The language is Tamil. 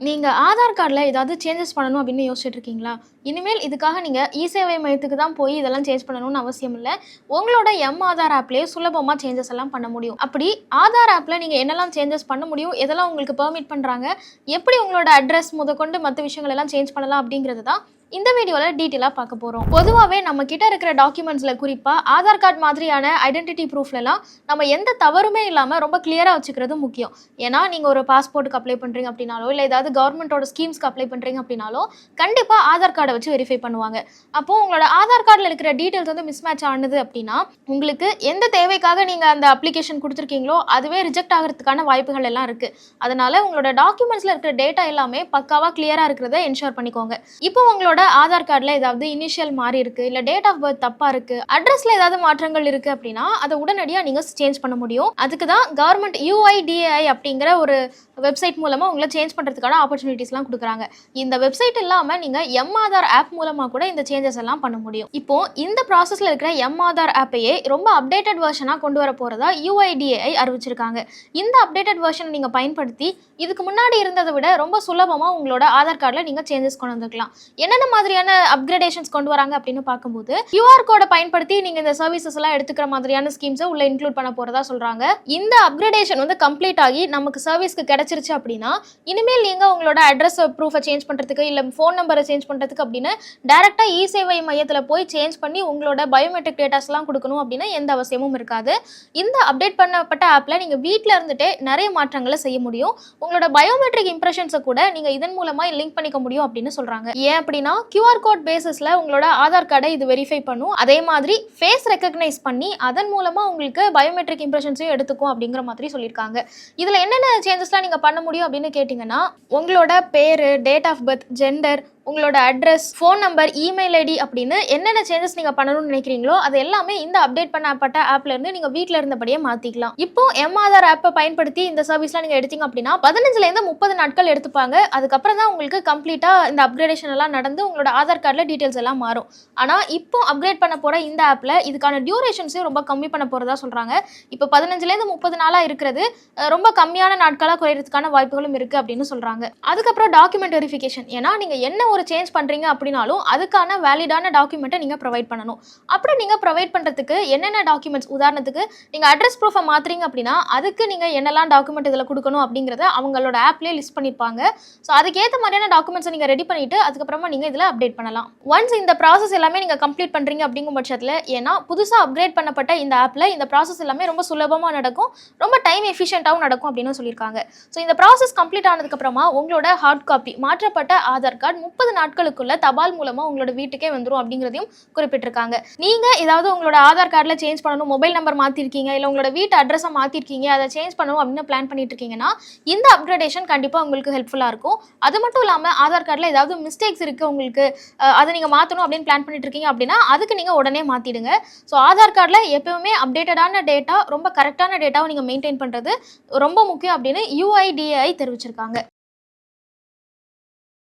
நீங்க ஆதார் கார்டில் ஏதாவது சேஞ்சஸ் பண்ணணும் அப்படின்னு யோசிச்சுட்டு இருக்கீங்களா? இனிமேல் இதுக்காக நீங்க இ-சேவை மையத்துக்கு தான் போய் இதெல்லாம் சேஞ்ச் பண்ணணும்னு அவசியம் இல்லை உங்களோட எம் ஆதார் ஆப்லேயே சுலபமா சேஞ்சஸ் எல்லாம் பண்ண முடியும். அப்படி ஆதார் ஆப்ல நீங்க என்னெல்லாம் சேஞ்சஸ் பண்ண முடியும்? எதெல்லாம் உங்களுக்கு பெர்மிட் பண்றாங்க? எப்படி உங்களோட அட்ரஸ் முதற்கொண்டு மற்ற விஷயங்கள் எல்லாம் சேஞ்ச் பண்ணலாம் அப்படிங்கிறது தான் இந்த வீடியோவில் டீட்டெயிலாக பார்க்க போகிறோம் பொதுவாகவே நம்ம கிட்ட இருக்கிற டாக்குமெண்ட்ஸில் குறிப்பாக ஆதார் கார்டு மாதிரியான ஐடென்டிட்டி ப்ரூஃப்லலாம் நம்ம எந்த தவறுமே இல்லாமல் ரொம்ப கிளியராக வச்சுக்கிறது முக்கியம். ஏன்னா நீங்கள் ஒரு பாஸ்போர்ட்டுக்கு அப்ளை பண்ணுறீங்க அப்படின்னாலோ, இல்லை ஏதாவது கவர்மெண்ட்டோட ஸ்கீம்ஸ்க்கு அப்ளை பண்ணுறீங்க அப்படின்னாலோ, கண்டிப்பாக ஆதார் கார்டை வச்சு வெரிஃபை பண்ணுவாங்க. அப்போது உங்களோட ஆதார் கார்டில் இருக்கிற டீட்டெயில்ஸ் வந்து மிஸ் மேட்ச் ஆனது அப்படின்னா, உங்களுக்கு எந்த தேவைக்காக நீங்கள் அந்த அப்ளிகேஷன் கொடுத்துருக்கீங்களோ அதுவே ரிஜெக்ட் ஆகிறதுக்கான வாய்ப்புகள் எல்லாம் இருக்குது அதனால் உங்களோட டாக்குமெண்ட்ஸில் இருக்கிற டேட்டா எல்லாமே பக்காவாக கிளியராக இருக்கிறத என்ஷோர் பண்ணிக்கோங்க. இப்போ உங்களோட ஆதார் கார்டில் ஏதாவது இனிஷியல் மாறி இருக்குது இல்லை டேட் ஆஃப் பர்த் தப்பாக இருக்குது அட்ரஸில் ஏதாவது மாற்றங்கள் இருக்குது அப்படின்னா, அதை உடனடியாக நீங்கள் சேஞ்ச் பண்ண முடியும். அதுக்கு தான் கவர்மெண்ட் யூஐடிஏஐ அப்படிங்கிற ஒரு வெப்சைட் மூலமாக உங்களை சேஞ்ச் பண்ணுறதுக்கான ஆப்பர்ச்சுனிட்டிஸ்லாம் கொடுக்குறாங்க இந்த வெப்சைட் இல்லாமல் நீங்கள் எம் ஆதார் ஆப் மூலமாக கூட இந்த சேஞ்சஸ் எல்லாம் பண்ண முடியும். இப்போ இந்த ப்ராசஸில் இருக்கிற எம் ஆதார் ஆப்பையே ரொம்ப அப்டேட்டட் வெர்ஷனாக கொண்டு வர போகிறதா யூஐடிஏஐ அறிவிச்சிருக்காங்க. இந்த அப்டேட்டட் வெர்ஷனை நீங்கள் பயன்படுத்தி இதுக்கு முன்னாடி இருந்ததை விட ரொம்ப சுலபமாக உங்களோட ஆதார் கார்டில் நீங்கள் சேஞ்சஸ் கொண்டு வந்துக்கலாம். என்னென்ன மாதிரியான அப்கிரேடேஷன்ஸ் கொண்டு வராங்க அப்படின்னு பார்க்கும்போது கியூஆர் கோடை பயன்படுத்தி நீங்க இந்த சர்வீசஸ் எல்லாம் எடுத்துக்கிற மாதிரியான ஸ்கீம்ஸை உள்ள இன்க்ளூட் பண்ண போறதா சொல்றாங்க. இந்த அப்கிரேடேஷன் வந்து கம்ப்ளீட் ஆகி நமக்கு சர்வீஸ்க்கு கிடைச்சிருச்சு அப்படின்னா, இனிமேல் நீங்க உங்களோட அட்ரஸ் ப்ரூஃபை சேஞ்ச் பண்றதுக்கு இல்ல ஃபோன் நம்பரை சேஞ்ச் பண்றதுக்கு அப்படின்னு டைரக்டா இ-சேவை மையத்துல போய் சேஞ்ச் பண்ணி உங்களோட பயோமெட்ரிக் டேட்டாஸ்லாம் கொடுக்கணும் அப்படின்னு எந்த அவசியமும் இருக்காது. இந்த அப்டேட் பண்ணப்பட்ட ஆப்ல நீங்க வீட்ல இருந்துட்டே நிறைய மாற்றங்களை செய்ய முடியும். உங்களோட பயோமெட்ரிக் இம்ப்ரெஷன்ஸை கூட நீங்க இதன் மூலமா லிங்க் பண்ணிக்க முடியும் அப்படின்னு சொல்றாங்க. ஏன் அப்படின்னா கியூஆர் கோட் பேசிஸில் உங்களோட ஆதார் கார்டை இது வெரிஃபை பண்ணும். அதே மாதிரி ஃபேஸ் ரெக்கக்னைஸ் பண்ணி அதன் மூலமாக உங்களுக்கு பயோமெட்ரிக் இம்ப்ரெஷன்ஸையும் எடுத்துக்கும் அப்படிங்கிற மாதிரி சொல்லியிருக்காங்க. இதில் என்னென்ன சேஞ்சஸ்லாம் நீங்கள் பண்ண முடியும் அப்படின்னு கேட்டிங்கன்னா, உங்களோட பேர் டேட் ஆஃப் பர்த், ஜெண்டர், உங்களோட address, phone number, email ID அப்படின்னு என்னென்ன சேஞ்சஸ் நீங்கள் பண்ணணும்னு நினைக்கிறீங்களோ, அது எல்லாமே இந்த அப்டேட் பண்ணப்பட்ட ஆப்ல இருந்து நீங்கள் வீட்டில் இருந்தபடியே மாற்றிக்கலாம் இப்போ எம் ஆதார் ஆப்பை பயன்படுத்தி இந்த சர்வீஸ்லாம் நீங்கள் எடுத்தீங்க அப்படின்னா, பதினஞ்சுலேருந்து முப்பது நாட்கள் எடுத்துப்பாங்க. அதுக்கப்புறம் தான் உங்களுக்கு கம்ப்ளீட்டாக இந்த அப்கிரேடேஷன் எல்லாம் நடந்து உங்களோட ஆதார் கார்டில் டீட்டெயில்ஸ் எல்லாம் மாறும். ஆனால் இப்போ அப்கிரேட் பண்ண போகிற இந்த ஆப்பில் இதுக்கான டியூரேஷன்ஸையும் ரொம்ப கம்மி பண்ண போகிறதா சொல்கிறாங்க இப்போ பதினஞ்சுலேருந்து முப்பது நாளாக இருக்கிறது ரொம்ப கம்மியான நாட்களாக குறையிறதுக்கான வாய்ப்புகளும் இருக்குது அப்படின்னு சொல்கிறாங்க அதுக்கப்புறம் டாக்குமெண்ட் வெரிஃபிகேஷன் ஏன்னா நீங்கள் என்ன ஒரு சேஞ்ச் பண்ணுறீங்க அப்படின்னாலும் அதுக்கான வேலிடான டாக்குமெண்ட்டை நீங்கள் ப்ரொவைட் பண்ணணும். அப்படி நீங்கள் ப்ரொவைட் பண்ணுறதுக்கு என்னென்ன டாக்குமெண்ட்ஸ் உதாரணத்துக்கு நீங்கள் அட்ரஸ் ப்ரூஃபை மாற்றுறீங்க அப்படின்னா, அதுக்கு நீங்கள் என்னெல்லாம் டாக்குமெண்ட் இதில் கொடுக்கணும் அப்படிங்கிறத அவங்களோட ஆப்லேயே லிஸ்ட் பண்ணியிருப்பாங்க. ஸோ அதுக்கேற்ற மாதிரியான டாக்குமெண்ட்ஸை நீங்கள் ரெடி பண்ணிவிட்டு அதுக்கப்புறமா நீங்கள் இதில் அப்டேட் பண்ணலாம். ஒன்ஸ் இந்த ப்ராசஸ் எல்லாமே நீங்கள் கம்ப்ளீட் பண்ணுறீங்க அப்படிங்கும் பட்சத்தில் ஏன்னா புதுசாக அப்கிரேட் பண்ணப்பட்ட இந்த ஆப்பில் இந்த ப்ராசஸ் எல்லாமே ரொம்ப சுலபமாக நடக்கும். ரொம்ப டைம் எஃபிஷியண்ட்டாகவும் நடக்கும் அப்படின்னு சொல்லியிருக்காங்க. ஸோ இந்த ப்ராசஸ் கம்ப்ளீட் ஆனதுக்கப்புறமா உங்களோட ஹார்ட் காப்பி மாற்றப்பட்ட ஆதார் கார்டு முப்பது 30 நாட்களுக்குள்ள தபால் மூலமா உங்களோட வீட்டுக்கே வந்துடும் அப்படிங்கிறதையும் குறிப்பிட்டிருக்காங்க. நீங்க ஏதாவது உங்களோட ஆதார் கார்டில் சேஞ்ச் பண்ணணும், மொபைல் நம்பர் மாத்திருக்கீங்க, இல்லை உங்களோட வீட்டு அட்ரஸை மாத்திருக்கீங்க, அதை சேஞ்ச் பண்ணணும் அப்படின்னு பிளான் பண்ணிட்டு இருக்கீங்கன்னா, இந்த அப்கிரேடேஷன் கண்டிப்பா உங்களுக்கு ஹெல்ப்ஃபுல்லா இருக்கும். அது மட்டும் இல்லாம ஆதார் கார்டில் ஏதாவது மிஸ்டேக்ஸ் இருக்கு உங்களுக்கு அதை நீங்க மாத்தணும் அப்படின்னு பிளான் பண்ணிட்டு இருக்கீங்க அப்படின்னா, அதுக்கு நீங்க உடனே மாத்திடுங்க. ஸோ ஆதார் கார்டில் எப்பவுமே அப்டேட்டடான டேட்டா, ரொம்ப கரெக்டான டேட்டாவை நீங்க மெயின்டைன் பண்றது ரொம்ப முக்கியம் அப்படின்னு UIDAI தெரிவிச்சிருக்காங்க.